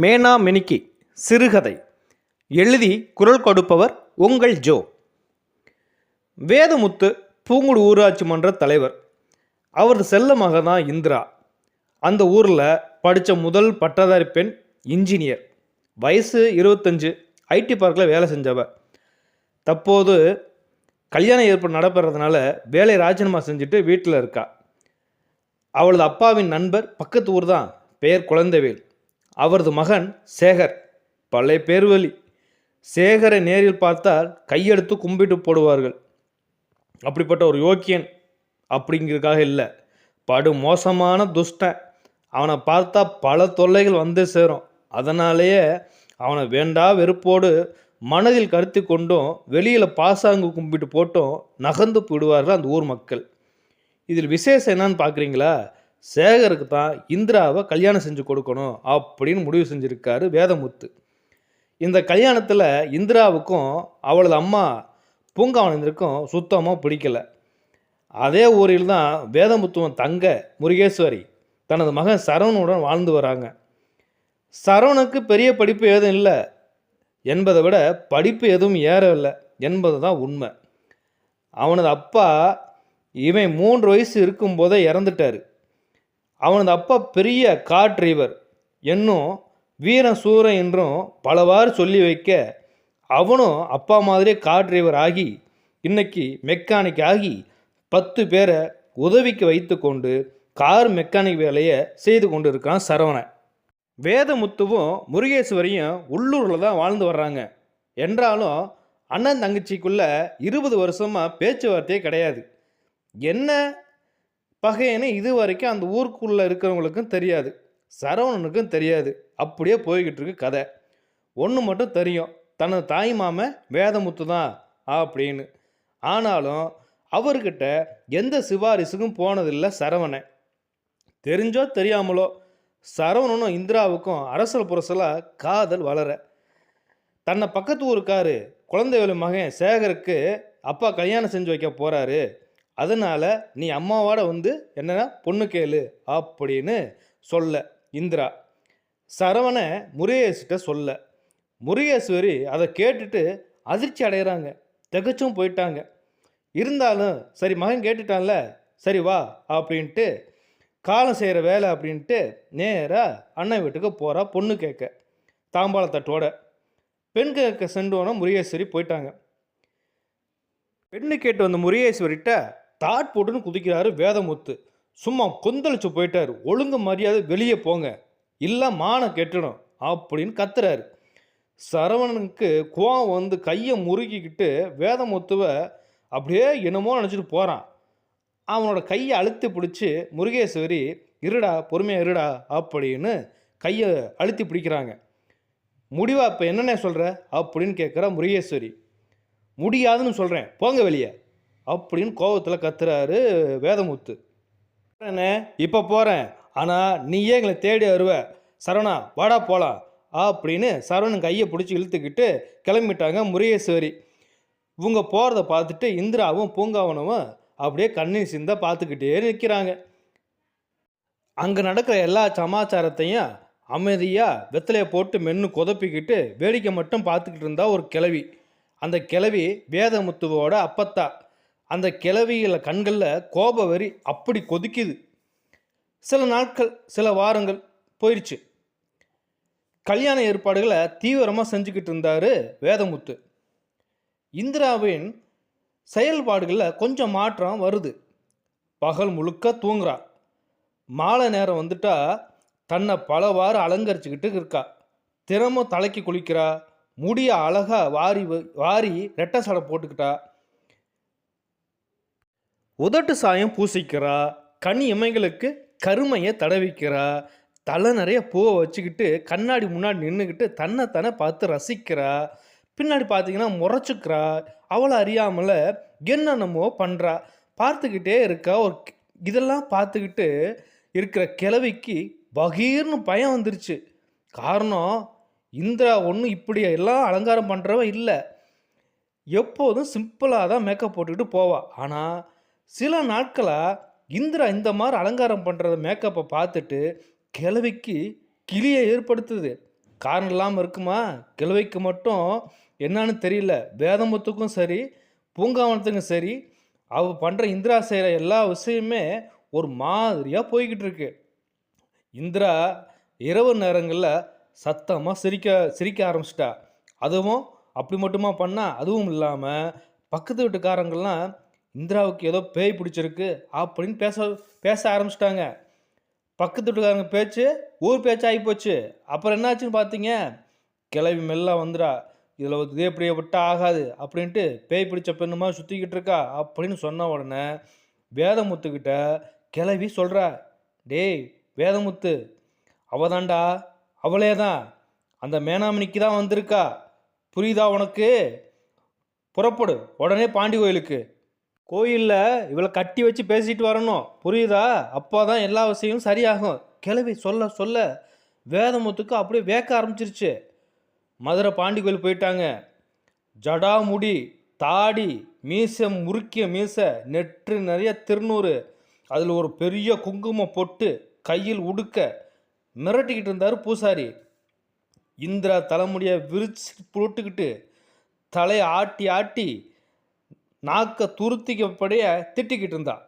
மேனா மெனிக்கி சிறுகதை. எழுதி குரல் கொடுப்பவர் உங்கள் ஜோ. வேதமுத்து பூங்குடு ஊராட்சி மன்ற தலைவர். அவரது செல்ல மகன் தான் இந்திரா. அந்த ஊரில் படித்த முதல் பட்டதாரி பெண் இன்ஜினியர். வயசு இருபத்தஞ்சு. ஐடி பார்க்கில் வேலை செஞ்சவ. தற்போது கல்யாண ஏற்பாடு நடைபெறதுனால வேலையை ராஜினாமா செஞ்சுட்டு வீட்டில் இருக்கா. அவளது அப்பாவின் நண்பர் பக்கத்து ஊர் தான் பெயர் குழந்தைவேல். அவரது மகன் சேகர். பழைய பேர்வழி. சேகரை நேரில் பார்த்தால் கையெடுத்து கும்பிட்டு போடுவார்கள். அப்படிப்பட்ட ஒரு யோக்கியன் அப்படிங்கிறதுக்காக இல்லை. படு மோசமான துஷ்டன் அவனை பார்த்தா பல தொல்லைகள் வந்து சேரும். அதனாலேயே அவனை வேண்டா வெறுப்போடு மனதில் கருத்தி கொண்டும் வெளியில் பாசாங்கு கும்பிட்டு போட்டும் நகர்ந்து போயிடுவார்கள் அந்த ஊர் மக்கள். இதில் விசேஷம் என்னன்னு பார்க்குறீங்களா? சேகருக்கு தான் இந்திராவை கல்யாணம் செஞ்சு கொடுக்கணும் அப்படின்னு முடிவு செஞ்சுருக்காரு வேதமுத்து. இந்த கல்யாணத்தில் இந்திராவுக்கும் அவளது அம்மா பூங்காவனந்திற்கும் சுத்தமாக பிடிக்கல. அதே ஊரில் தான் வேதமுத்துவன் தங்க முருகேஸ்வரி தனது மகன் சரவணுடன் வாழ்ந்து வராங்க. சரவணுக்கு பெரிய படிப்பு எதுவும் இல்லை. என்பதை விட படிப்பு எதுவும் ஏறவில்லை என்பது தான் உண்மை. அவனது அப்பா இவன் மூன்று வயசு இருக்கும்போதே இறந்துட்டார். அவனது அப்பா பெரிய கார் டிரைவர் என்னும் வீரன் சூரன் என்றும் பலவாறு சொல்லி வைக்க அவனும் அப்பா மாதிரியே கார் டிரைவர் ஆகி இன்னைக்கு மெக்கானிக் ஆகி பத்து பேரை உதவிக்கு வைத்து கொண்டு கார் மெக்கானிக் வேலையை செய்து கொண்டு இருக்கான் சரவணன். வேதமுத்துவும் முருகேஸ்வரியும் உள்ளூரில் தான் வாழ்ந்து வர்றாங்க. என்றாலும் அண்ணன் தங்கச்சிக்குள்ள இருபது வருஷமாக பேச்சுவார்த்தையே கிடையாது. என்ன பகைன்னு இது வரைக்கும் அந்த ஊருக்குள்ளே இருக்கிறவங்களுக்கும் தெரியாது. சரவணனுக்கும் தெரியாது. அப்படியே போய்கிட்டு இருக்கு கதை. ஒன்று மட்டும் தெரியும். தனது தாய் மாமன் வேதமுத்து தான் அப்படின்னு. ஆனாலும் அவர்கிட்ட எந்த சிபாரிசுக்கும் போனதில்லை சரவணன். தெரிஞ்சோ தெரியாமலோ சரவணனும் இந்திராவுக்கும் அரசல் புரசலாக காதல் வளர. தன்னை பக்கத்து ஊருக்காரு குழந்தைவேலு மகன் சேகருக்கு அப்பா கல்யாணம் செஞ்சு வைக்க போகிறாரு அதனால் நீ அம்மாவோட வந்து என்னென்னா பொண்ணு கேளு அப்படின்னு சொல்ல. இந்திரா சரவண முருகேஷ்கிட்ட சொல்ல. முருகேஸ்வரி அதை கேட்டுட்டு அதிர்ச்சி அடைகிறாங்க திகச்சும் போயிட்டாங்க. இருந்தாலும் சரி மகன் கேட்டுட்டான்ல சரி வா அப்படின்ட்டு காலம் செய்கிற வேலை அப்படின்ட்டு நேராக அண்ணன் வீட்டுக்கு போகிறா பொண்ணு கேட்க. தாம்பாளத்தட்டோட. பெண் கேட்க சென்றோன்னா முருகேஸ்வரி போயிட்டாங்க. பெண்ணு கேட்டு வந்த முருகேஸ்வரிட்ட தாட் போட்டுன்னு குதிக்கிறாரு வேதமுத்து. சும்மா கொந்தளிச்சு போயிட்டார். ஒழுங்கு மரியாதை வெளியே போங்க. இல்லை மானம் கெட்டணும் அப்படின்னு கத்துறாரு. சரவணனுக்கு கோவம் வந்து கையை முறுக்கிக்கிட்டு வேதமுத்துவை அப்படியே என்னமோ நினச்சிட்டு போகிறான் அவனோட கையை அழுத்தி பிடிச்சி முருகேஸ்வரி இருடா பொறுமையாக இருடா அப்படின்னு கையை அழுத்தி பிடிக்கிறாங்க. முடிவா இப்போ என்னென்ன சொல்கிற அப்படின்னு கேட்குறா முருகேஸ்வரி. முடியாதுன்னு சொல்கிறேன் போங்க வெளியே. அப்படின்னு கோபத்தில் கத்துறாரு வேதமுத்து. இப்போ போகிறேன் ஆனால் நீயே எங்களை தேடி வருவ சரவணா வாடா போகலாம் அப்படின்னு சரவணன் கையை பிடிச்சி இழுத்துக்கிட்டு கிளம்பிட்டாங்க முருகேஸ்வரி. இவங்க போகிறத பார்த்துட்டு இந்திராவும் பூங்காவனமும் அப்படியே கண்ணீர் சிந்த பார்த்துக்கிட்டே நிற்கிறாங்க அங்கே நடக்கிற எல்லா சமாச்சாரத்தையும் அமைதியாக வெத்தலையை போட்டு மென்று குதப்பிக்கிட்டு வேடிக்கை மட்டும் பார்த்துக்கிட்டு இருந்தா ஒரு கிளவி அந்த கிளவி வேதமுத்துவோட அப்பத்தா. அந்த கிளவியில் கண்களில் கோப வரி அப்படி கொதிக்குது. சில நாட்கள் சில வாரங்கள் போயிடுச்சு கல்யாண ஏற்பாடுகளை தீவிரமாக செஞ்சுக்கிட்டு இருந்தார் வேதமுத்து. இந்திராவின் செயல்பாடுகளில் கொஞ்சம் மாற்றம் வருது. பகல் முழுக்க தூங்குறா. மாலை நேரம் வந்துட்டா தன்னை பலவாறு அலங்கரிச்சுக்கிட்டு இருக்கா. தினமும் தலைக்கு குளிக்கிறா. முடிய அழகாக வாரி வ- வாரி ரெட்டை சடை போட்டுக்கிட்டா. உதட்டு சாயம் பூசிக்கிறா கனி இமைகளுக்கு கருமையை தடவிக்கிறா தலை நிறைய பூவை வச்சுக்கிட்டு கண்ணாடி முன்னாடி நின்றுக்கிட்டு தன்னை தானே பார்த்து ரசிக்கிறா. பின்னாடி பார்த்தீங்கன்னா முறைச்சிக்கிறா. அவளை அறியாமல் என்னென்னமோ பண்ணுறா பார்த்துக்கிட்டே இருக்கா. ஒரு இதெல்லாம் பார்த்துக்கிட்டு இருக்கிற கிழவிக்கு பகீர்னு பயம் வந்துருச்சு. காரணம் இந்திரா ஒன்றும் இப்படி எல்லாம் அலங்காரம் பண்ணுறவ இல்லை. எப்போதும் சிம்பிளாக தான் மேக்கப் போட்டுக்கிட்டு போவாள் ஆனால் சில நாட்களாக இந்திரா இந்த மாதிரி அலங்காரம் பண்ணுறத மேக்கப்பை பார்த்துட்டு கிழவிக்கு கிளியை ஏற்படுத்துது. காரணம் இல்லாமல் இருக்குமா? கிழவைக்கு மட்டும் என்னன்னு தெரியல. வேதமுத்துக்கும் சரி பூங்காவனத்துக்கும் சரி அவ பண்ணுற இந்திரா செய்கிற எல்லா விஷயமே ஒரு மாதிரியாக போய்கிட்டு இருக்கு. இந்திரா இரவு நேரங்களில் சத்தமாக சிரிக்க சிரிக்க ஆரம்பிச்சிட்டா. அதுவும் அப்படி மட்டுமா பண்ணால் அதுவும் இல்லாமல் பக்கத்து வீட்டுக்காரங்கள்லாம் இந்திராவுக்கு ஏதோ பேய் பிடிச்சிருக்கு அப்படின்னு பேச பேச ஆரம்பிச்சிட்டாங்க. பக்கத்து வீட்டுக்காரங்க பேச்சு ஊர் பேச்சு ஆகி போச்சு. அப்புறம் என்னாச்சுன்னு பார்த்தீங்க கிளவி மெல்ல வந்துடா இதில் இதே இப்படியே விட்டா ஆகாது அப்படின்ட்டு பேய் பிடிச்ச பெண்ணுமா சுற்றிக்கிட்டு இருக்கா அப்படின்னு சொன்ன உடனே வேதமுத்துக்கிட்ட கிளவி சொல்கிறா டேய் வேதமுத்து அவதான்டா அவளே தான். அந்த மேனாமணிக்கு தான் வந்திருக்கா. புரியுதா உனக்கு? புறப்படு உடனே பாண்டி கோயிலுக்கு. கோயிலில் இவளை கட்டி வச்சு பேசிட்டு வரணும். புரியுதா? அப்போ தான் எல்லா விஷயமும் சரியாகும். கிளவி சொல்ல சொல்ல. வேதமுத்துக்கு அப்படியே வேக்க ஆரம்பிச்சிருச்சு. மதுரை பாண்டி கோயில் போயிட்டாங்க. ஜடாமுடி தாடி மீசை முறுக்கிய மீசை நெற்று நிறைய திருநூறு. அதில் ஒரு பெரிய குங்குமம் பொட்டு கையில் உடுக்க மிரட்டிக்கிட்டு இருந்தார் பூசாரி. இந்திரா தலைமுடியை விரிச்சு புரட்டுக்கிட்டு தலையை ஆட்டி ஆட்டி நாக்கை துருத்திக்கப்படியே திட்டிக்கிட்டு இருந்தா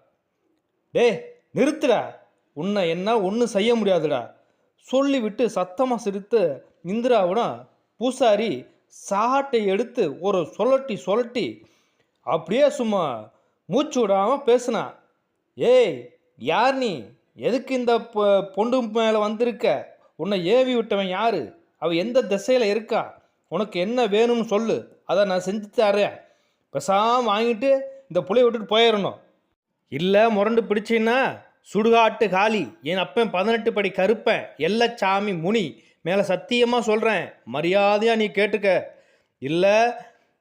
டே நிறுத்துடா. உன்னை என்ன ஒன்றும் செய்ய முடியாதுடா. சொல்லிவிட்டு சத்தமாக சிரித்து இந்திராவுடன் பூசாரி சாட்டை எடுத்து ஒரு சொல்லட்டி சொல்லட்டி அப்படியே சும்மா மூச்சு விடாமல் பேசினான் ஏய் யார் நீ? எதுக்கு இந்த பொ- பொண்டு மேலே வந்திருக்க? உன்னை ஏவி விட்டவன் யாரு? அவ எந்த திசையில் இருக்கா? உனக்கு என்ன வேணும்னு சொல்லு. அதை நான் செஞ்சு தரேன் பெசாம வாங்கிட்டு இந்த புளியை விட்டுட்டு போயிடணும் இல்லை முரண்டு பிடிச்சின்னா சுடுகாட்டு காலி. என் அப்பன் பதினெட்டு படி கருப்பேன் எல்லச்சாமி முனி. மேலே சத்தியமாக சொல்கிறேன் மரியாதையாக நீ கேட்டுக்க. இல்லை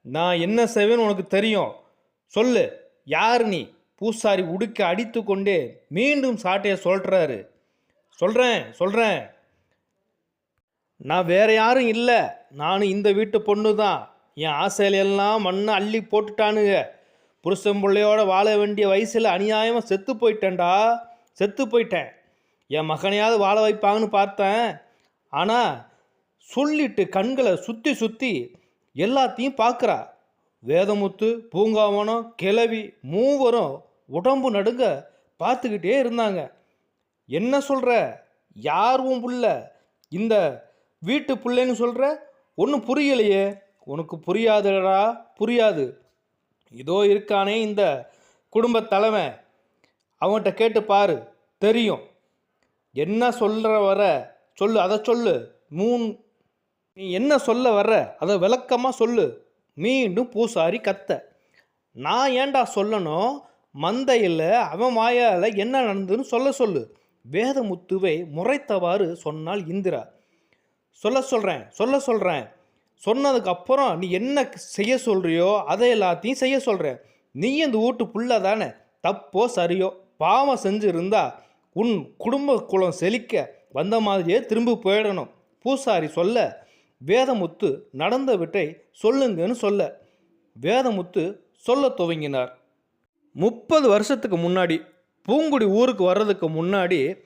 நான் என்ன செய்வேன்னு உனக்கு தெரியும். சொல்லு யார் நீ? பூசாரி உடுக்க அடித்து கொண்டு மீண்டும் சாட்டையை சொல்கிறாரு சொல்கிறேன் சொல்கிறேன் நான் வேற யாரும் இல்லை. நானும் இந்த வீட்டு பொண்ணு தான் என் ஆசையில எல்லாம் மண்ணை அள்ளி போட்டுட்டானுங்க. புருஷன் பிள்ளையோட வாழ வேண்டிய வயசில் அநியாயமாக செத்து போயிட்டேன்டா. செத்து போயிட்டேன். என் மகனையாவது வாழ வைப்பாங்கன்னு பார்த்தேன். ஆனால் சொல்லிட்டு கண்களை சுற்றி சுற்றி எல்லாத்தையும் பார்க்குறா. வேதமுத்து பூங்காவனம் கிளவி மூவரும் உடம்பு நடுங்க பார்த்துக்கிட்டே இருந்தாங்க. என்ன சொல்கிற யாரும் புள்ள? இந்த வீட்டு பிள்ளைன்னு சொல்கிற ஒன்றும் புரியலையே. உனக்கு புரியாதுடா புரியாது. இதோ இருக்கானே இந்த குடும்ப தலைமை அவன்கிட்ட கேட்டு பாரு தெரியும். என்ன சொல்கிற வர சொல்லு அதை சொல்லு. மூணு நீ என்ன சொல்ல வர்ற அதை விளக்கமாக சொல்லு. மீண்டும் பூசாரி கத்த. நான் ஏன்டா சொல்லணும்? மந்தையில் அவன் வாயால் என்ன நடந்ததுன்னு சொல்ல சொல்லு. வேதமுத்துவை முறைத்தவாறு சொன்னால் இந்திரா. சொல்ல சொல்கிறேன் சொல்ல சொல்கிறேன் சொன்னதுக்கு அப்புறம் நீ என்ன செய்ய சொல்கிறியோ அதை எல்லாத்தையும் செய்ய சொல்கிறேன் நீ இந்த வீட்டு புள்ள தானே. தப்போ சரியோ? பாவம் செஞ்சு இருந்தா உன் குடும்ப குலம் செழிக்க வந்த மாதிரியே திரும்பி போயிடணும். பூசாரி சொல்ல வேதமுத்து நடந்த விட்டை சொல்லுங்கன்னு சொல்ல. வேதமுத்து சொல்ல துவங்கினார். முப்பது வருஷத்துக்கு முன்னாடி பூங்குடி ஊருக்கு வர்றதுக்கு முன்னாடி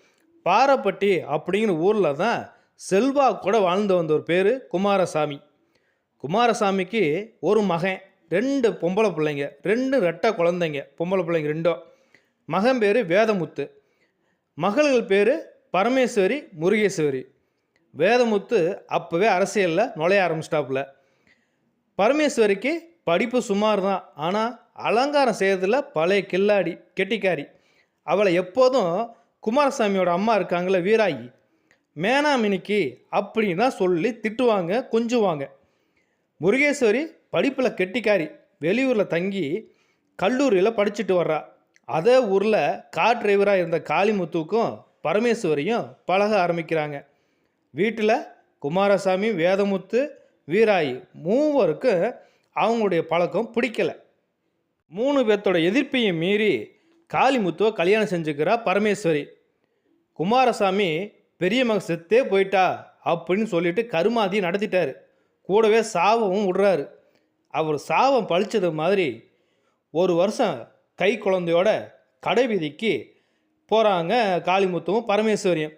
பாரப்பட்டி அப்படிங்கிற ஊரில் தான் செல்வா கூட வாழ்ந்து வந்த ஒரு பேர் குமாரசாமி. குமாரசாமிக்கு ஒரு மகன் ரெண்டு பொம்பளை பிள்ளைங்க ரெண்டு ரெட்டை குழந்தைங்க பொம்பளை பிள்ளைங்க ரெண்டும். மகன் பேர் வேதமுத்து. மகள்கள் பேர் பரமேஸ்வரி முருகேஸ்வரி. வேதமுத்து அப்போவே அரசியலில் நுழைய ஆரம்பிச்சிட்டாப்புல. பரமேஸ்வரிக்கு படிப்பு சுமார் தான் ஆனால் அலங்காரம் செய்யறதுல பழைய கில்லாடி கெட்டிக்காரி. அவளை எப்போதும் குமாரசாமியோட அம்மா இருக்காங்களே வீராயி. மேனாமினிக்கு அப்படின்னு தான் சொல்லி திட்டுவாங்க கொஞ்சுவாங்க. முருகேஸ்வரி படிப்பில் கெட்டிக்காரி. வெளியூரில் தங்கி கல்லூரியில் படிச்சுட்டு வர்றா. அதே ஊரில் கார் டிரைவராக இருந்த காளிமுத்துவுக்கும் பரமேஸ்வரியும் பழக ஆரம்பிக்கிறாங்க. வீட்டில் குமாரசாமி வேதமுத்து வீராயி மூவருக்கும் அவங்களுடைய பழக்கம் பிடிக்கல. மூணு பேர்த்தோட எதிர்ப்பையும் மீறி காளிமுத்துவை கல்யாணம் செஞ்சுக்கிறா பரமேஸ்வரி. குமாரசாமி பெரிய மக செத்தே போயிட்டா அப்படின்னு சொல்லிட்டு கருமாதி நடத்திட்டாரு. கூடவே சாபமும் விடுறாரு. அவர் சாபம் பழிச்சது மாதிரி ஒரு வருஷம் கை குழந்தையோட கடை வீதிக்கு போகிறாங்க காளிமுத்துவும் பரமேஸ்வரியும்.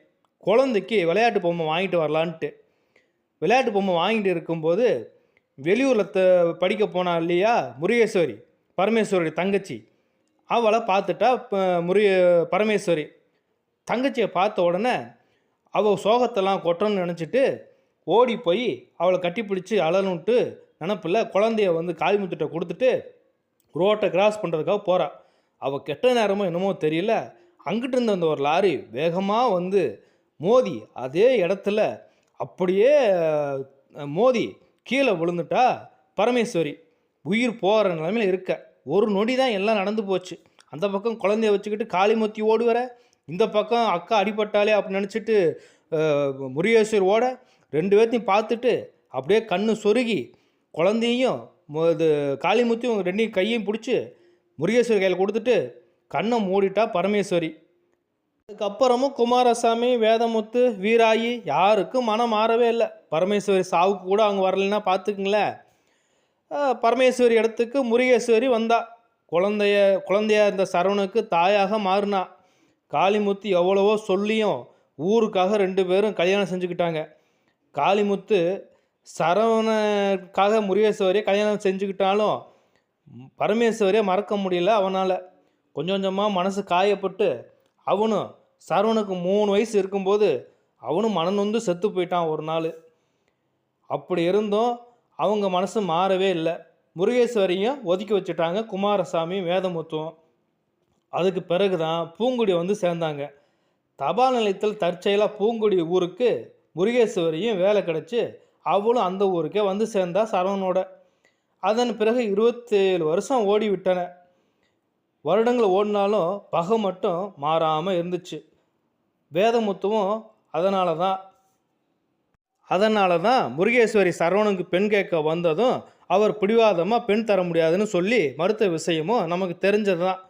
குழந்தைக்கு விளையாட்டு பொம்மை வாங்கிட்டு வரலான்ட்டு. விளையாட்டு பொம்மை வாங்கிட்டு இருக்கும்போது வெளியூரில் த படிக்க போனா இல்லையா முருகேஸ்வரி பரமேஸ்வரி தங்கச்சி. அவளை பார்த்துட்டா முருக பரமேஸ்வரி. தங்கச்சியை பார்த்த உடனே அவள் சோகத்தெல்லாம் கொட்டணும்னு நினச்சிட்டு ஓடி போய் அவளை கட்டிப்பிடிச்சு அழணுன்ட்டு நினப்பில் குழந்தைய வந்து காளிமுத்துட்ட கொடுத்துட்டு ரோட்டை கிராஸ் பண்ணுறதுக்காக போகிறான் அவள் கெட்ட நேரமோ என்னமோ தெரியல. அங்கிட்டு இருந்த அந்த ஒரு லாரி வேகமாக வந்து மோதி அதே இடத்துல அப்படியே மோதி கீழே விழுந்துட்டா பரமேஸ்வரி. உயிர் போகிற நிலைமையில் இருக்க. ஒரு நொடி தான் எல்லாம் நடந்து போச்சு. அந்த பக்கம் குழந்தைய வச்சுக்கிட்டு காளிமுத்தி ஓடுவர இந்த பக்கம் அக்கா அடிபட்டாலே அப்படின்னு நினச்சிட்டு முருகேஸ்வர் ஓட ரெண்டு பேர்த்தையும் பார்த்துட்டு அப்படியே கண்ணு சொருகி குழந்தையும் இது காளிமுத்தியும் ரெண்டையும் கையையும் பிடிச்சி முருகேஸ்வரி கையில் கொடுத்துட்டு கண்ணை மூடிட்டா பரமேஸ்வரி. அதுக்கப்புறமும் குமாரசாமி வேதமுத்து வீராயி யாருக்கும் மனம் மாறவே இல்லை. பரமேஸ்வரி சாவுக்கு கூட அவங்க வரலைன்னா பார்த்துக்குங்களேன். பரமேஸ்வரி இடத்துக்கு முருகேஸ்வரி வந்தா. குழந்தைய குழந்தையா இருந்த சரவணுக்கு தாயாக மாறினா. காளிமுத்து எவ்வளவோ சொல்லியும் ஊருக்காக ரெண்டு பேரும் கல்யாணம் செஞ்சுக்கிட்டாங்க. காளிமுத்து சரவணனுக்காக முருகேஸ்வரியை கல்யாணம் செஞ்சுக்கிட்டாலும் பரமேஸ்வரியை மறக்க முடியல அவனால். கொஞ்சம் கொஞ்சமாக மனசு காயப்பட்டு அவனும் சரவணுக்கு மூணு வயசு இருக்கும்போது அவனும் மனநொந்து செத்து போயிட்டான் ஒரு நாள். அப்படி இருந்தும் அவங்க மனசு மாறவே இல்லை. முருகேஸ்வரியும் ஒதுக்கி வச்சுட்டாங்க குமாரசாமி வேதமுத்துவம். அதுக்கு பிறகு தான் பூங்குடி வந்து சேர்ந்தாங்க. தபால் நிலையத்தில் தற்செயலாக பூங்குடி ஊருக்கு முருகேஸ்வரியும் வேலை கிடச்சி அவளும் அந்த ஊருக்கே வந்து சேர்ந்தா சரவணோட அதன் பிறகு இருபத்தேழு வருஷம் ஓடி விட்டன. வருடங்கள் ஓடினாலும் பகை மட்டும் மாறாமல் இருந்துச்சு. வேதமுத்துவும் அதனால தான் அதனால தான் முருகேஸ்வரி சரவணனுக்கு பெண் கேட்க வந்ததும் அவர் பிடிவாதமாக பெண் தர முடியாதுன்னு சொல்லி மறுத்த விஷயமும் நமக்கு தெரிஞ்சது தான்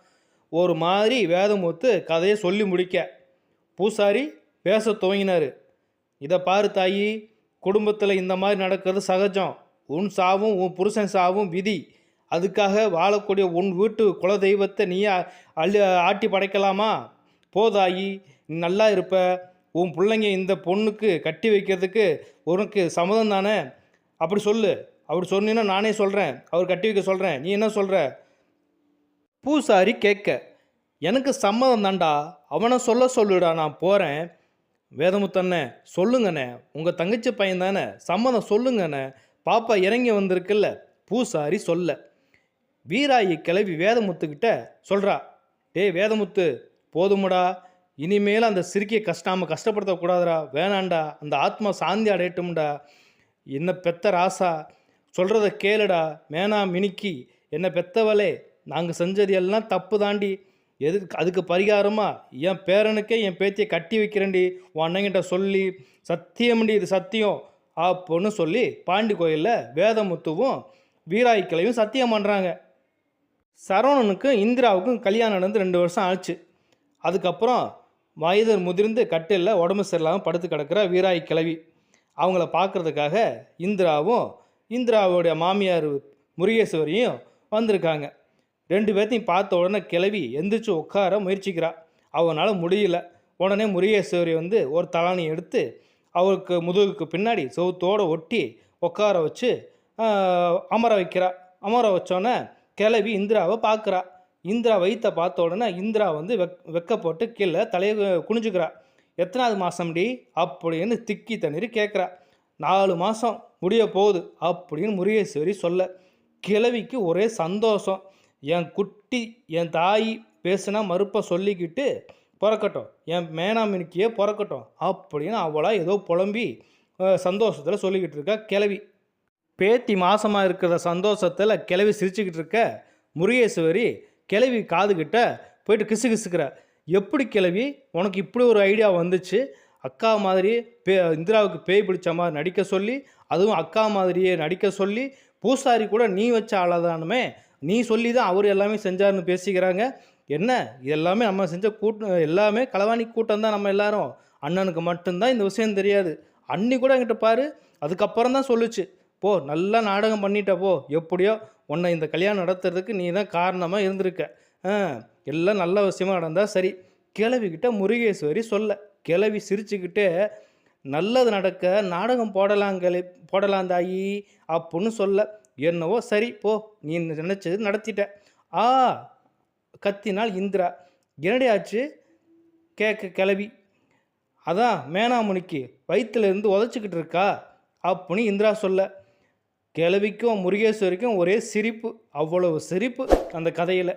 ஒரு மாதிரி வேதமுத்து கதையை சொல்லி முடிக்க. பூசாரி பேச துவங்கினார். இதை பாரு தாயி குடும்பத்தில் இந்த மாதிரி நடக்கிறது சகஜம். உன் சாவும் உன் புருஷன் சாவும் விதி. அதுக்காக வாழக்கூடிய உன் வீட்டு குல தெய்வத்தை நீ அள்ளி ஆட்டி படைக்கலாமா? போதாயி நல்லா இருப்ப. உன் பிள்ளைங்க இந்த பொண்ணுக்கு கட்டி வைக்கிறதுக்கு உனக்கு சம்மதம் தானே? அப்படி சொல்லு. அப்படி சொன்னீங்கன்னா நானே சொல்கிறேன் அவர் கட்டி வைக்க சொல்கிறேன் நீ என்ன சொல்கிற பூசாரி கேட்க எனக்கு சம்மதம் தான்டா. அவனை சொல்ல சொல்லுடா நான் போகிறேன் வேதமுத்தண்ணே சொல்லுங்கண்ணே. உங்கள் தங்கச்சி பையன் தானே சம்மதம் சொல்லுங்கண்ணே. பாப்பா இறங்கி வந்திருக்குல்ல? பூசாரி சொல்ல. வீராயி கிளவி வேதமுத்துக்கிட்ட சொல்கிறா டேய் வேதமுத்து போதுமுடா. இனிமேல் அந்த சிறுக்கியை கஷ்டாம கஷ்டப்படுத்தக்கூடாதுடா. வேணாண்டா. அந்த ஆத்மா சாந்தி அடையட்டும்டா. என்ன பெத்த ராசா? சொல்கிறத கேளுடா. மேனா மினிக்கி. என்ன பெத்தவளே? நாங்கள் செஞ்சது எல்லாம் தப்பு தாண்டி எதுக்கு அதுக்கு பரிகாரமாக என் பேரனுக்கே என் பேத்தியை கட்டி வைக்கிறேன்டி உன் அண்ணங்கிட்ட சொல்லி சத்தியம்டி இது சத்தியம் அப்படின்னு சொல்லி பாண்டி கோயிலில் வேதமுத்துவும் வீராய்க்கலையும் சத்தியம் பண்ணுறாங்க சரவணனுக்கும் இந்திராவுக்கும் கல்யாணம் நடந்து ரெண்டு வருஷம் ஆச்சு. அதுக்கப்புறம் வயது முதிர்ந்து கட்டிலில் உடம்பு சரியில்லாமல் படுத்து கிடக்கிற வீராய் கிழவி. அவங்கள பார்க்கறதுக்காக இந்திராவும் இந்திராவுடைய மாமியார் முருகேஸ்வரியும் வந்திருக்காங்க. ரெண்டு பேர்த்தையும் பார்த்த உடனே கிளவி எந்திரிச்சு உட்கார முயற்சிக்கிறா. அவனால் முடியல. உடனே முருகேஸ்வரி வந்து ஒரு தலானி எடுத்து அவருக்கு முதுகுக்கு பின்னாடி செவுத்தோடு ஒட்டி உட்கார வச்சு அமர வைக்கிறா. அமர வச்சோன்னே கிளவி இந்திராவை பார்க்குறா. இந்திரா வயித்தை பார்த்த உடனே இந்திரா வந்து வெக் வெக்கப்போட்டு கீழே தலையை குனிஞ்சுக்கிறா. எத்தனாவது மாதம்டி அப்படின்னு திக்கி தண்ணீர் கேட்குறா நாலு மாதம் முடிய போகுது அப்படின்னு முருகேஸ்வரி சொல்ல. கிழவிக்கு ஒரே சந்தோஷம். என் குட்டி என் தாய் பேசுனா மறுப்ப சொல்லிக்கிட்டு பிறக்கட்டும். என் மேனாமினிக்கியே பிறக்கட்டும் அப்படின்னு அவளாக ஏதோ புலம்பி சந்தோஷத்தில் சொல்லிக்கிட்டு இருக்கா கிளவி பேத்தி மாசமாக இருக்கிற சந்தோஷத்தில் கிளவி சிரிச்சுக்கிட்டு இருக்க முருகேஸ்வரி கிளவி காதுகிட்ட போயிட்டு கிசு கிசுக்கிற. எப்படி கிளவி உனக்கு இப்படி ஒரு ஐடியா வந்துச்சு? அக்கா மாதிரி பே இந்திராவுக்கு பேய் பிடிச்ச மாதிரி நடிக்க சொல்லி அதுவும் அக்கா மாதிரியே நடிக்க சொல்லி பூசாரி கூட நீ வச்ச ஆளாதானுமே? நீ சொல்லி தான் அவர் எல்லாமே செஞ்சாருன்னு பேசிக்கிறாங்க. என்ன? இது எல்லாமே நம்ம செஞ்ச கூட்டம் எல்லாமே களவாணி கூட்டம் தான் நம்ம எல்லாரும். அண்ணனுக்கு மட்டும்தான் இந்த விஷயம் தெரியாது. அண்ணி கூட என்கிட்ட பாரு அதுக்கப்புறம் தான் சொல்லுச்சு. போ நல்லா நாடகம் பண்ணிட்ட போ. எப்படியோ உன்னை இந்த கல்யாணம் நடத்துறதுக்கு நீ தான் காரணமாக இருந்திருக்க. எல்லாம் நல்ல விஷயமா நடந்தால் சரி. கிளவிக்கிட்ட முருகேஸ்வரி சொல்ல. கிளவி சிரிச்சுக்கிட்டே நல்லது நடக்க நாடகம் போடலாங்களே போடலாம் தாயி அப்புடின்னு சொல்ல. என்னவோ சரி போ. நீ நினச்சது நடத்திட்ட. ஆ கத்தினால் இந்திரா. என்னடி ஆச்சு கேட்க கிளவி. அதான் மேனாமுனிக்கு வயிற்றுலேருந்து உதச்சிக்கிட்டு இருக்கா? அப்படின்னு இந்திரா சொல்ல. கிளவிக்கும் முருகேஸ்வரிக்கும் ஒரே சிரிப்பு. அவ்வளவு சிரிப்பு அந்த கதையில்.